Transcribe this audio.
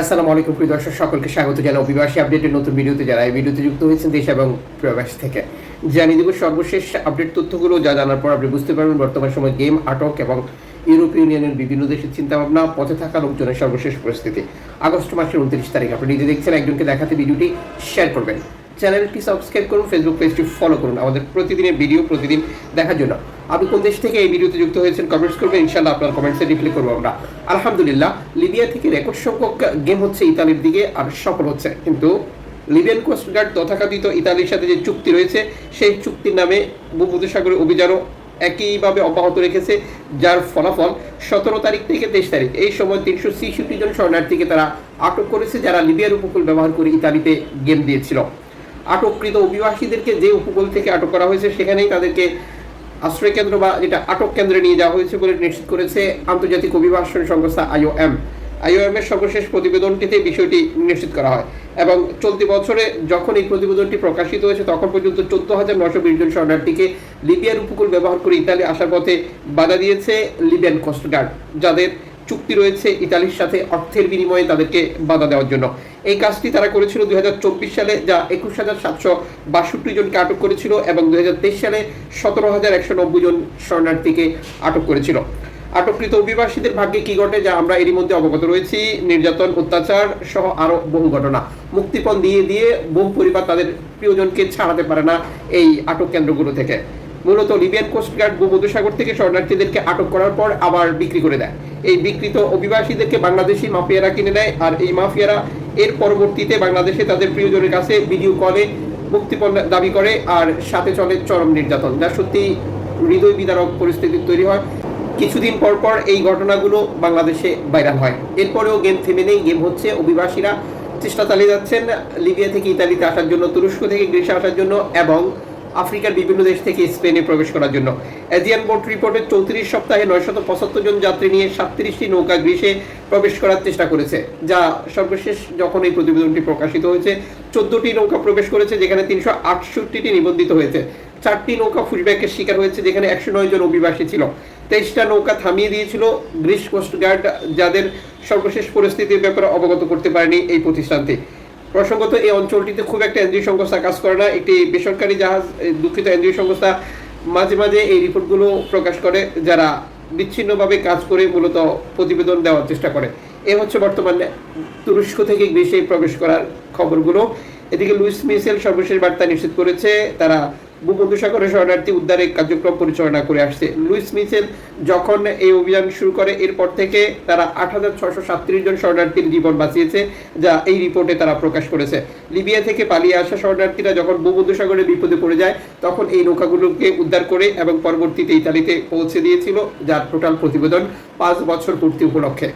আসসালামু আলাইকুম, প্রিয় দর্শক, সকলকে স্বাগত জানাই অভিবাসী আপডেটের নতুন ভিডিওতে যারা এই ভিডিওতে যুক্ত হয়েছেন দেশ এবং প্রবাস থেকে। জানিয়ে দেব সর্বশেষ আপডেট তথ্যগুলো, যা জানার পর আপনি বুঝতে পারবেন বর্তমান সময় গেম, আটক এবং ইউরোপীয় ইউনিয়নের বিভিন্ন দেশের চিন্তাভাবনা, পথে থাকা লোকজনের সর্বশেষ পরিস্থিতি। আগস্ট মাসের উনত্রিশ তারিখ, আপনি নিজে দেখছেন, একজনকে দেখাতে ভিডিওটি শেয়ার করবেন। চ্যানেলটি সাবস্ক্রাইব করুন ফেসবুক পেজটি ফলো করুন। আমাদের প্রতিদিনের ভিডিও প্রতিদিন দেখার জন্য। আপনি কোন দেশ থেকে এই ভিডিওতে যুক্ত হয়েছেন কমেন্টস করবেন ইনশাল্লাহ আপনার কমেন্টসে রিপ্লাই করব আমরা। আলহামদুলিল্লাহ, লিবিয়া থেকে রেকর্ড সংখ্যক গেম হচ্ছে ইতালির দিকে আর সফল হচ্ছে। কিন্তু লিবিয়ান কোস্টগার্ড তথাকথিত ইতালির সাথে যে চুক্তি রয়েছে, সেই চুক্তির নামে ভূমধ্যসাগরের অভিযানও একইভাবে অব্যাহত রেখেছে, যার ফলাফল সতেরো তারিখ থেকে তেইশ তারিখ। এই সময় তিনশো ছেষট্টি জন শরণার্থীকে তারা আটক করেছে, যারা লিবিয়ার উপকূল ব্যবহার করে ইতালিতে গেম দিয়েছিল। আটককৃত অভিবাসীদেরকে যে উপকূল থেকে আটক করা হয়েছে, সেখানেই তাদেরকে আশ্রয় কেন্দ্র বা যেটা আটক কেন্দ্রে নিয়ে যাওয়া হয়েছে বলে নিশ্চিত করেছে আন্তর্জাতিক অভিবাসন সংস্থা আইওএম। আইওএম এর সর্বশেষ প্রতিবেদনটিতে বিষয়টি নিশ্চিত করা হয় এবং চলতি বছরে যখন এই প্রতিবেদনটি প্রকাশিত হয়েছে, তখন পর্যন্ত চোদ্দ হাজার নশো বিশ জন শরণার্থীকে লিবিয়ার উপকূল ব্যবহার করে ইতালি আসার পথে বাধা দিয়েছে লিবিয়ান কোস্টগার্ড যাদের চুক্তি রয়েছে ইতালির সাথে অর্থের বিনিময়ে তাদেরকে বাধা দেওয়ার জন্য। এই কাজটি তারা করেছিল দুই হাজার চব্বিশ সালে, যা একুশ হাজার সাতশো বাষট্টি জনকে আটক করেছিল এবং দুই হাজার তেইশ সালে সতেরো হাজার একশো নব্বই জন শরণার্থীকে আটক করেছিল। আটককৃত অভিবাসীদের ভাগ্যে কি ঘটে যা আমরা এরই মধ্যে অবগত রয়েছি। নির্যাতন, অত্যাচার সহ আরও বহু ঘটনা। মুক্তিপণ দিয়ে দিয়ে বহু পরিবার তাদের প্রিয়জনকে ছাড়াতে পারে না এই আটক কেন্দ্রগুলো থেকে। মূলত লিবিয়ান কোস্টগার্ড ভূমধ্যসাগর থেকে শরণার্থীদেরকে আটক করার পর আবার বিক্রি করে দেয়। এই বিকৃত অভিবাসীদেরকে বাংলাদেশি মাফিয়ারা কিনে নেয় আর এই মাফিয়ারা এর পরবর্তীতে বাংলাদেশে তাদের প্রিয়জনের কাছে ভিডিও কলে মুক্তিপণ দাবি করে আর সাথে চলে চরম নির্যাতন। যা সত্যি হৃদয় বিদারক পরিস্থিতি তৈরি হয়। কিছুদিন পর পর এই ঘটনাগুলো বাংলাদেশে ভাইরাল হয়। এরপরেও গেম থেমে নেই। গেম হচ্ছে অভিবাসীরা চেষ্টা চালিয়ে যাচ্ছেন। লিবিয়া থেকে ইতালিতে আসার জন্য, তুরস্ক থেকে গ্রিসে আসার জন্য এবং আফ্রিকার বিভিন্ন দেশ থেকে স্পেনে প্রবেশ করার জন্য। এজিয়ান বোর্ড রিপোর্টে চৌত্রিশ সপ্তাহে নয়শত পঁচাত্তর জন যাত্রী নিয়ে সাতত্রিশটি নৌকা গ্রিসে প্রবেশ করার চেষ্টা করেছে, যা সর্বশেষ যখন এই প্রতিবেদনটি প্রকাশিত হয়েছে, চোদ্দটি নৌকা প্রবেশ করেছে, যেখানে তিনশো আটষট্টিটি নিবন্ধিত হয়েছে। চারটি নৌকা ফুসব্যাকের শিকার হয়েছে, যেখানে একশো নয় জন অভিবাসী ছিল। তেইশটা নৌকা থামিয়ে দিয়েছিল গ্রিস কোস্টগার্ড যাদের সর্বশেষ পরিস্থিতির ব্যাপারে অবগত করতে পারেনি এই প্রতিষ্ঠানটি। প্রসঙ্গত এই অঞ্চলটিতে খুব একটা এনজিও সংস্থা কাজ করে না। একটি বেসরকারি জাহাজ দুঃখিত এনজিও সংস্থা মাঝে মাঝে এই রিপোর্টগুলো প্রকাশ করে, যারা বিচ্ছিন্নভাবে কাজ করে মূলত প্রতিবেদন দেওয়ার চেষ্টা করে। এ হচ্ছে বর্তমানে তুরস্ক থেকে গ্রীষ্মে প্রবেশ করার খবরগুলো। এদিকে লুইস মিসেল সর্বশেষ বার্তা নিশ্চিত করেছে, তারা ভূমধ্যসাগরে শরণার্থী উদ্ধারের কার্যক্রম পরিচালনা করে আসছে। লুইস মিসেল যখন এই অভিযান শুরু করে, এরপর থেকে তারা আট হাজার ছশো সাতত্রিশ জন শরণার্থীর জীবন বাঁচিয়েছে, যা এই রিপোর্টে তারা প্রকাশ করেছে। লিবিয়া থেকে পালিয়ে আসা শরণার্থীরা যখন ভূমধ্যসাগরে বিপদে পড়ে যায়, তখন এই নৌকাগুলোকে উদ্ধার করে এবং পরবর্তীতে ইতালিতে পৌঁছে দিয়েছিল, যার টোটাল প্রতিবেদন পাঁচ বছর পূর্তি উপলক্ষে।